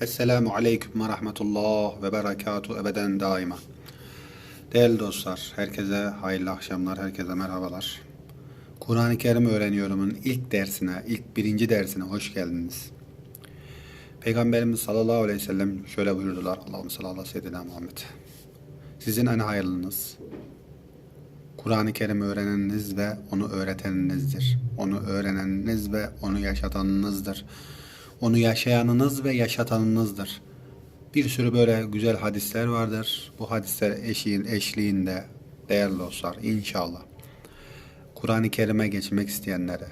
Esselamu Aleyküm ve Rahmetullah ve Berekatuhu ebeden daima. Değerli dostlar, herkese hayırlı akşamlar, herkese merhabalar. Kur'an-ı Kerim öğreniyorumun ilk dersine, ilk birinci dersine hoş geldiniz. Peygamberimiz sallallahu aleyhi ve sellem şöyle buyurdular. Allah'ım sallallahu aleyhi ve sellem Muhammed. Sizin en hayırlınız, Kur'an-ı Kerim öğreneniniz ve onu öğreteninizdir. Onu öğreneniniz ve onu yaşatanınızdır. Onu yaşayanınız ve yaşatanınızdır. Bir sürü böyle güzel hadisler vardır. Bu hadisler eşiğin eşliğinde değerli dostlar inşallah. Kur'an-ı Kerim'e geçmek isteyenlere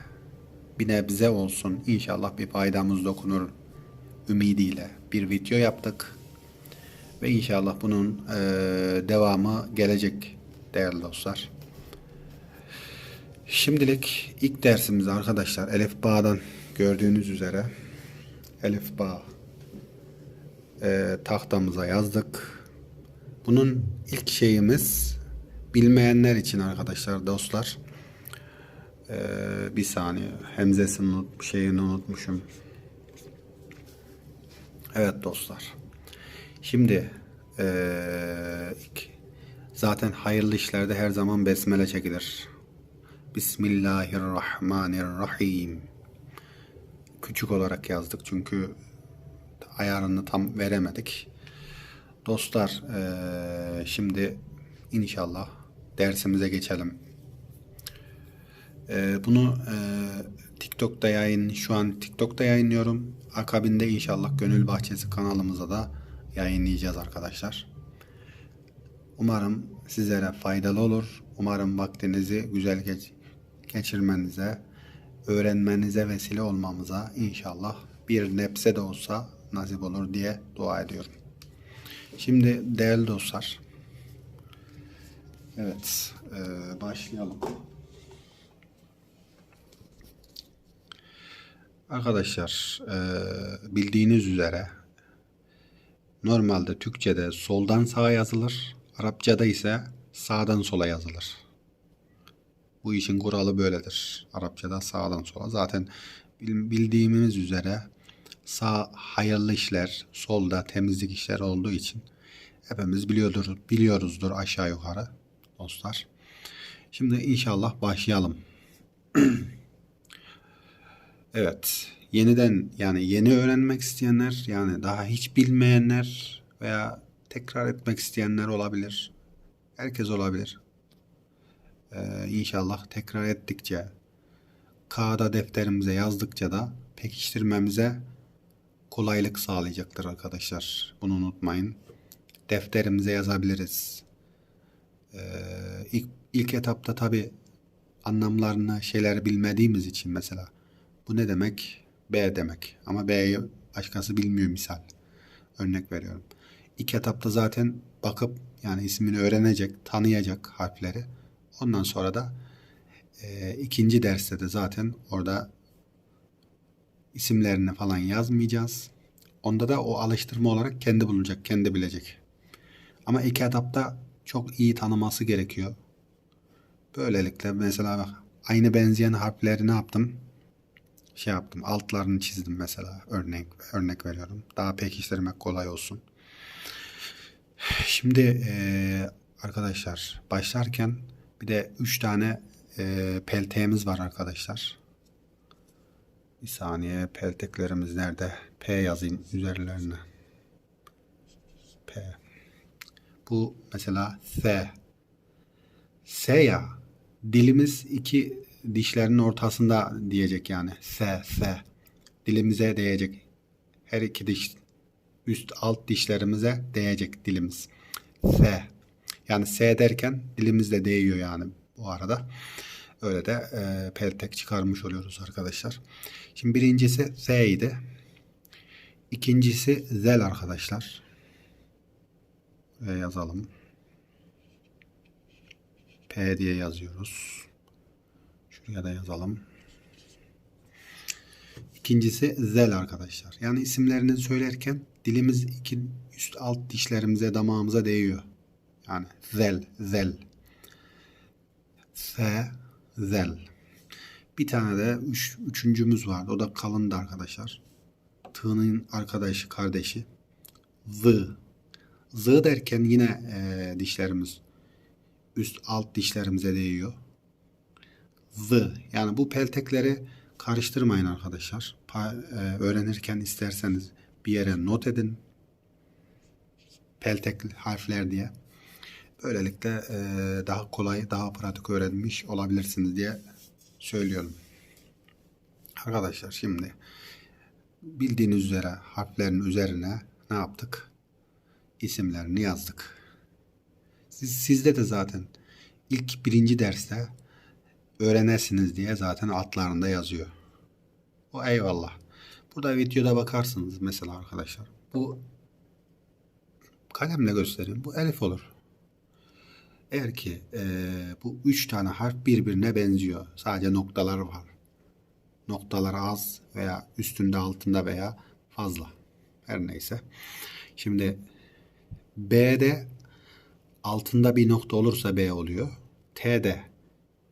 bir nebze olsun inşallah bir faydamız dokunur ümidiyle bir video yaptık. Ve inşallah bunun eee, devamı gelecek değerli dostlar. Şimdilik ilk dersimiz arkadaşlar Elif Bağ'dan gördüğünüz üzere Elif Bağ eee, tahtamıza yazdık. Bunun ilk şeyimiz bilmeyenler için arkadaşlar dostlar eee, bir saniye hemzesini unut, şeyini unutmuşum. Evet dostlar. Şimdi ilk- zaten hayırlı işlerde her zaman besmele çekilir. Bismillahirrahmanirrahim. Küçük olarak yazdık çünkü ayarını tam veremedik. Dostlar şimdi inşallah dersimize geçelim. Bunu TikTok'ta yayın şu an TikTok'ta yayınlıyorum. Akabinde inşallah Gönül Bahçesi kanalımıza da yayınlayacağız arkadaşlar. Umarım sizlere faydalı olur. Umarım vaktinizi güzel geç- geçirmenize, öğrenmenize vesile olmamıza inşallah bir nebze de olsa nasip olur diye dua ediyorum. Şimdi değerli dostlar, evet eee, başlayalım. Arkadaşlar eee, bildiğiniz üzere normalde Türkçe'de soldan sağa yazılır, Arapçada ise sağdan sola yazılır. Bu işin kuralı böyledir. Arapçada sağdan sola. Zaten bil- bildiğimiz üzere sağ hayırlı işler, solda temizlik işler olduğu için hepimiz biliyordur, biliyoruzdur aşağı yukarı dostlar. Şimdi inşallah başlayalım. Evet, yeniden yani yeni öğrenmek isteyenler yani daha hiç bilmeyenler veya tekrar etmek isteyenler olabilir. Herkes olabilir. Ee, inşallah tekrar ettikçe kağıda defterimize yazdıkça da pekiştirmemize kolaylık sağlayacaktır arkadaşlar. Bunu unutmayın. Defterimize yazabiliriz. Ee, ilk, ilk etapta tabi anlamlarını şeyler bilmediğimiz için mesela bu ne demek? B demek. Ama B'yi başkası bilmiyor misal. Örnek veriyorum. İlk etapta zaten bakıp yani ismini öğrenecek, tanıyacak harfleri. Ondan sonra da e, ikinci derste de zaten orada isimlerini falan yazmayacağız. Onda da o alıştırma olarak kendi bulacak, kendi bilecek. Ama ilk etapta çok iyi tanıması gerekiyor. Böylelikle mesela bak aynı benzeyen harfleri ne yaptım? Şey yaptım altlarını çizdim mesela örnek örnek veriyorum. Daha pekiştirmek kolay olsun. Şimdi eee, arkadaşlar başlarken bir de 3 tane eee pelteğimiz var arkadaşlar. Bir saniye pelteklerimiz nerede? P yazayım üzerlerine. P. Bu mesela S. S ya. Dilimiz iki dişlerin ortasında diyecek yani. S, S. Dilimize değecek. Her iki diş üst alt dişlerimize değecek dilimiz. S. Yani S derken dilimiz de değiyor yani bu arada. Öyle de e, peltek çıkarmış oluyoruz arkadaşlar. Şimdi birincisi S idi. İkincisi zel arkadaşlar. Ve yazalım. P diye yazıyoruz. Şuraya da yazalım. İkincisi zel arkadaşlar. Yani isimlerini söylerken dilimiz iki üst alt dişlerimize damağımıza değiyor. Yani zel, zel. S, zel. Bir tane de üç, üçüncümüz vardı. O da kalındı arkadaşlar. T'nın arkadaşı, kardeşi. Z. Z derken yine e, dişlerimiz üst alt dişlerimize değiyor. Z. Yani bu peltekleri karıştırmayın arkadaşlar. Pa- e, öğrenirken isterseniz bir yere not edin. Peltek harfler diye. Böylelikle e, daha kolay, daha pratik öğrenmiş olabilirsiniz diye söylüyorum. Arkadaşlar şimdi bildiğiniz üzere harflerin üzerine ne yaptık? İsimlerini yazdık. Siz, sizde de zaten ilk birinci derste öğrenesiniz diye zaten altlarında yazıyor. O eyvallah. Burada videoda bakarsınız mesela arkadaşlar. Bu kalemle göstereyim. Bu elif olur. Eğer ki eee, bu üç tane harf birbirine benziyor. Sadece noktalar var. Noktalar az veya üstünde altında veya fazla. Her neyse. Şimdi B'de altında bir nokta olursa B oluyor. T'de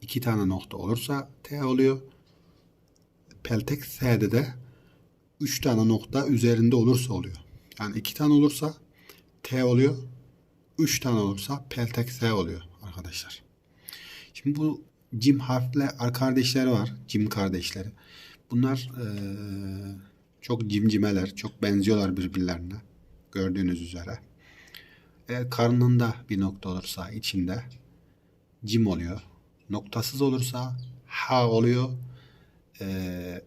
iki tane nokta olursa T oluyor. Peltek S'de de üç tane nokta üzerinde olursa oluyor. Yani iki tane olursa T oluyor. Üç tane olursa peltek S oluyor arkadaşlar. Şimdi bu cim harfle kardeşleri var. Cim kardeşleri. Bunlar eee, çok cimcimeler. Çok benziyorlar birbirlerine. Gördüğünüz üzere. Eğer karnında bir nokta olursa içinde cim oluyor. Noktasız olursa ha oluyor. Eee,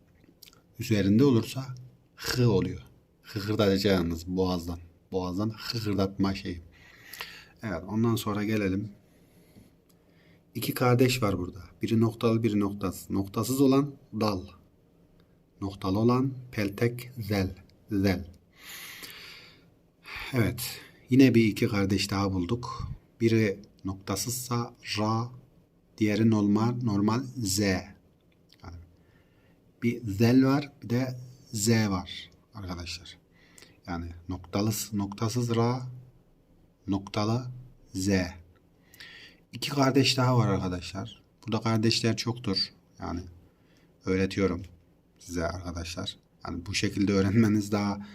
üzerinde olursa hı oluyor. Hıhırdatacağınız boğazdan. Boğazdan hıhırdatma şeyi. Evet ondan sonra gelelim. İki kardeş var burada. Biri noktalı biri noktasız. Noktasız olan dal. Noktalı olan peltek zel. Zel. Evet. Yine bir iki kardeş daha bulduk. Biri noktasızsa ra, diğeri normal normal z. Bir zel var, bir de z var arkadaşlar. Yani noktalı noktasız ra, noktalı z. İki kardeş daha var arkadaşlar. Burada kardeşler çoktur. Yani öğretiyorum size arkadaşlar. Yani bu şekilde öğrenmeniz daha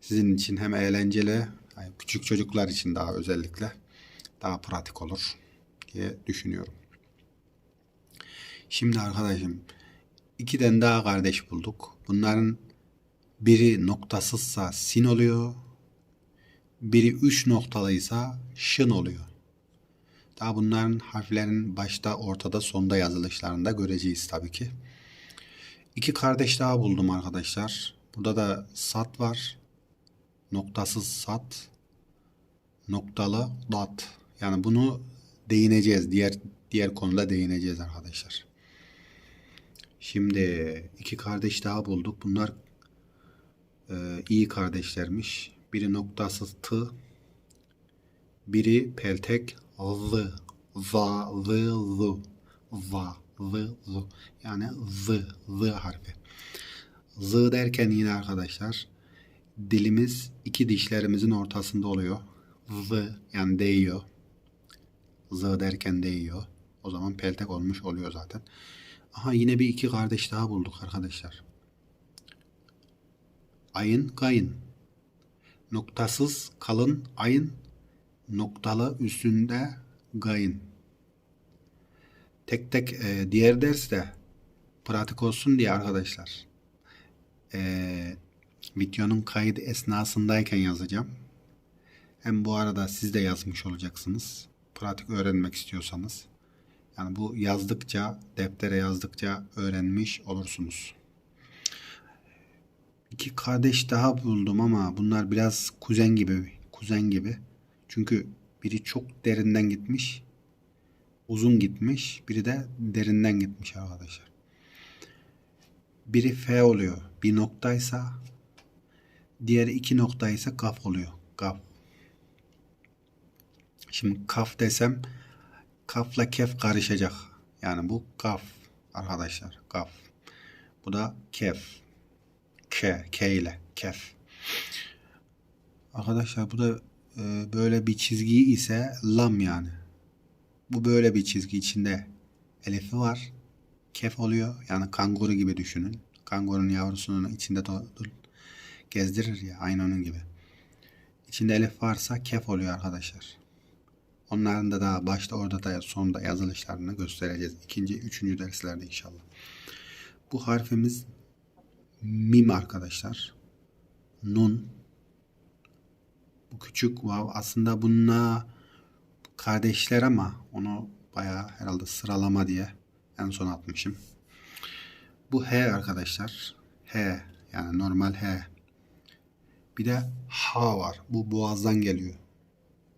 sizin için hem eğlenceli, yani küçük çocuklar için daha özellikle daha pratik olur diye düşünüyorum. Şimdi arkadaşım iki tane daha kardeş bulduk. Bunların biri noktasızsa sin oluyor. Biri üç noktalıysa şın oluyor. Daha bunların harflerin başta, ortada, sonda yazılışlarında göreceğiz tabii ki. İki kardeş daha buldum arkadaşlar. Burada da sat var. Noktasız sat. Noktalı dat. Yani bunu değineceğiz. Diğer diğer konuda değineceğiz arkadaşlar. Şimdi iki kardeş daha bulduk. Bunlar e, iyi kardeşlermiş. Biri noktasız t, biri peltek z, za, z, z, za, z, z. Yani z, z harfi. Z derken yine arkadaşlar dilimiz iki dişlerimizin ortasında oluyor. Z yani değiyor. Z derken değiyor. O zaman peltek olmuş oluyor zaten. Aha yine bir iki kardeş daha bulduk arkadaşlar. Ayın kayın. Noktasız kalın ayın. Noktalı üstünde gayın. Tek tek e, diğer derste pratik olsun diye arkadaşlar. E, videonun kaydı esnasındayken yazacağım. Hem bu arada siz de yazmış olacaksınız. Pratik öğrenmek istiyorsanız. Yani bu yazdıkça, deftere yazdıkça öğrenmiş olursunuz. İki kardeş daha buldum ama bunlar biraz kuzen gibi, kuzen gibi. Çünkü biri çok derinden gitmiş, uzun gitmiş, biri de derinden gitmiş arkadaşlar. Biri F oluyor, bir noktaysa, diğeri iki noktaysa kaf oluyor, kaf. Şimdi kaf desem kafla kef karışacak. Yani bu kaf arkadaşlar. Kaf. Bu da kef. K. K ile kef. Arkadaşlar bu da e, böyle bir çizgi ise lam yani. Bu böyle bir çizgi içinde elifi var. Kef oluyor. Yani kanguru gibi düşünün. Kangurunun yavrusunun içinde gezdirir ya aynı onun gibi. İçinde elif varsa kef oluyor arkadaşlar. Onların da daha başta orada da sonda yazılışlarını göstereceğiz. İkinci, üçüncü derslerde inşallah. Bu harfimiz mim arkadaşlar. Nun. Bu küçük vav aslında bununla kardeşler ama onu bayağı herhalde sıralama diye en son atmışım. Bu H arkadaşlar. H yani normal H. Bir de H var. Bu boğazdan geliyor.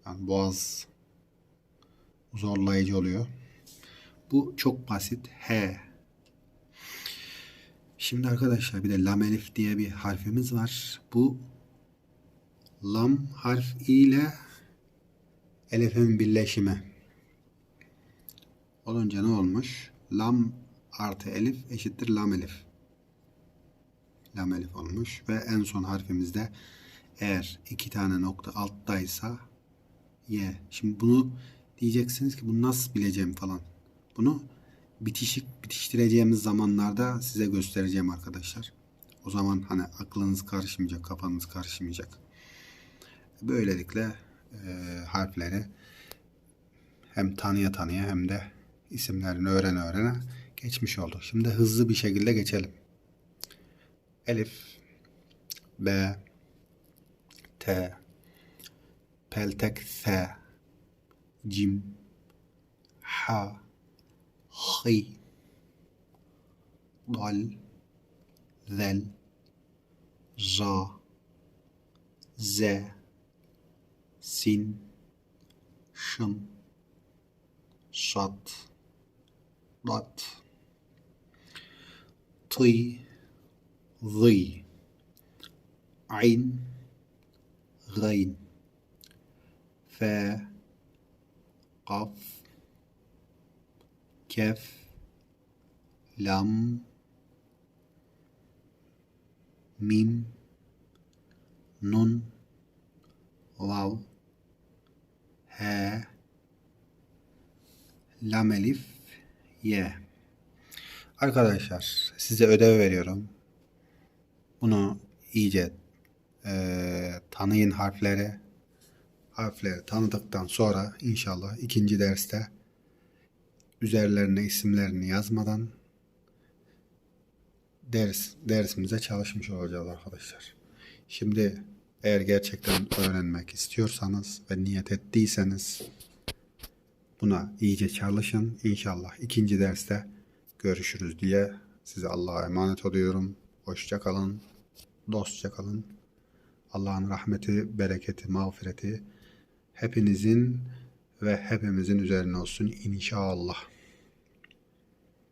Yani boğaz zorlayıcı oluyor. Bu çok basit. H. Şimdi arkadaşlar bir de lam elif diye bir harfimiz var. Bu lam harf ile elifin birleşimi. Olunca ne olmuş? Lam artı elif eşittir lam elif. Lam elif olmuş ve en son harfimizde eğer iki tane nokta alttaysa y. Şimdi bunu diyeceksiniz ki bunu nasıl bileceğim falan. Bunu bitişik bitiştireceğimiz zamanlarda size göstereceğim arkadaşlar. O zaman hani aklınız karışmayacak, kafanız karışmayacak. Böylelikle e, harfleri hem tanıya tanıya hem de isimlerini öğrene öğrene geçmiş olduk. Şimdi hızlı bir şekilde geçelim. Elif, B, T, peltek F, Cim, H, H, Dal, Zel, Za, Z, Sin, Şın, Şat, Dat, Tı, Zı, Ayn, Gayn, Fe, Kaf, Kef, Lam, Mim, Nun, Vav, He, Lam Elif, Y. Arkadaşlar size ödev veriyorum. Bunu iyice eee, tanıyın harfleri. Harfleri tanıdıktan sonra inşallah ikinci derste üzerlerine isimlerini yazmadan ders dersimize çalışmış olacağız arkadaşlar. Şimdi eğer gerçekten öğrenmek istiyorsanız ve niyet ettiyseniz buna iyice çalışın. İnşallah ikinci derste görüşürüz diye size Allah'a emanet ediyorum. Hoşça kalın. Dostça kalın. Allah'ın rahmeti, bereketi, mağfireti hepinizin ve hepimizin üzerine olsun inşallah.